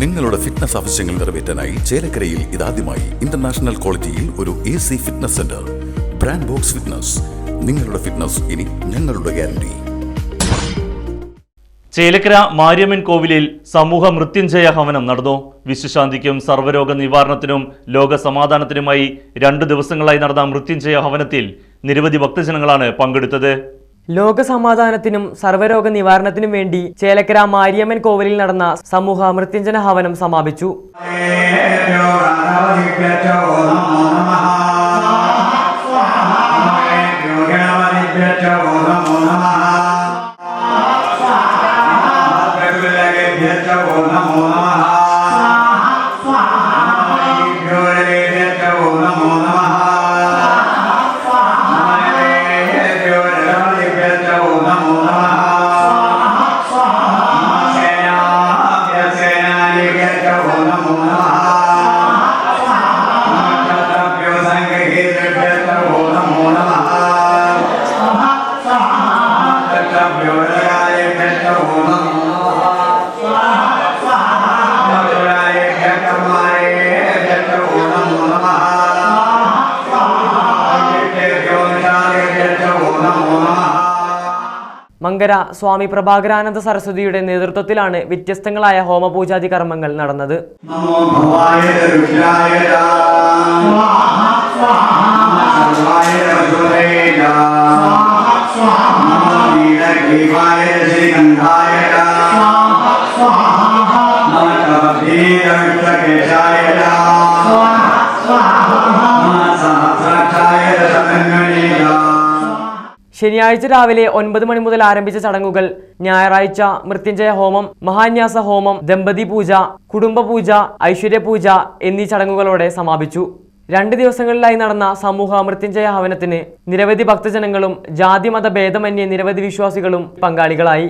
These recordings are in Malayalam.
നിങ്ങളുടെ ഫിറ്റ്നസ് ആവശ്യങ്ങൾ നിറവേറ്റാനായി ചേലക്കരയിൽ ഇതാദ്യമായി ഇന്റർനാഷണൽ ക്വാളിറ്റിയിൽ ഒരു A C fitness centre brand box fitness നിങ്ങളുടെ ഫിറ്റ്നസ് ഇനി ഞങ്ങളുടെ ഗ്യാരണ്ടി ചേലക്കര മാരിയമ്മൻ കോവിലിൽ സമൂഹ മൃത്യുഞ്ജയ ഹവനം നടന്നു. വിശ്വശാന്തിക്കും സർവരോഗ നിവാരണത്തിനും ലോക സമാധാനത്തിനുമായി രണ്ട് ദിവസങ്ങളായി നടന്ന മൃത്യുഞ്ജയ ഹവനത്തിൽ നിരവധി ഭക്തജനങ്ങളാണ് പങ്കെടുത്തത്. ലോക സമാധാനത്തിനും സർവരോഗ നിവാരണത്തിനും വേണ്ടി ചേലക്കര മാരിയമ്മൻ കോവിലിൽ നടന്ന സമൂഹ മൃത്യുഞ്ജന ഹവനം സമാപിച്ചു. Gloria മങ്കര സ്വാമി പ്രഭാകരാനന്ദ സരസ്വതിയുടെ നേതൃത്വത്തിലാണ് വ്യത്യസ്തങ്ങളായ ഹോമപൂജാതി കർമ്മങ്ങൾ നടന്നത്. നമോ ശനിയാഴ്ച രാവിലെ ഒൻപത് മണി മുതൽ ആരംഭിച്ച ചടങ്ങുകൾ. ഞായറാഴ്ച മൃത്യുഞ്ജയ ഹോമം മഹാന്യാസ ഹോമം ദമ്പതി പൂജ കുടുംബ പൂജ ഐശ്വര്യ പൂജ എന്നീ ചടങ്ങുകളോടെ സമാപിച്ചു. രണ്ട് ദിവസങ്ങളിലായി നടന്ന സമൂഹ മൃത്യുഞ്ജയ ഹവനത്തിന് നിരവധി ഭക്തജനങ്ങളും ജാതി മത ഭേദമന്യേ നിരവധി വിശ്വാസികളും പങ്കാളികളായി.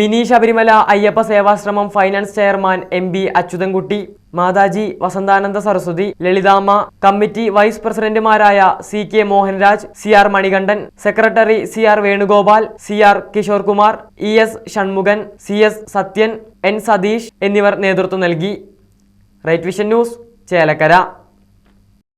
Mini Sabarimala Ayyappa Sevashramam finance chairman M B Achuthankutty Mataji Vasanthananda Saraswathi Lalithamma committee vice പ്രസിഡന്റുമാരായ C K Mohanraj C R Manikandan secretary C R Venugopal C R Kishore Kumar E S Shanmughan C S Sathyan N Satheesh എന്നിവർ നേതൃത്വം നൽകി. Right Vision News Chelakkara.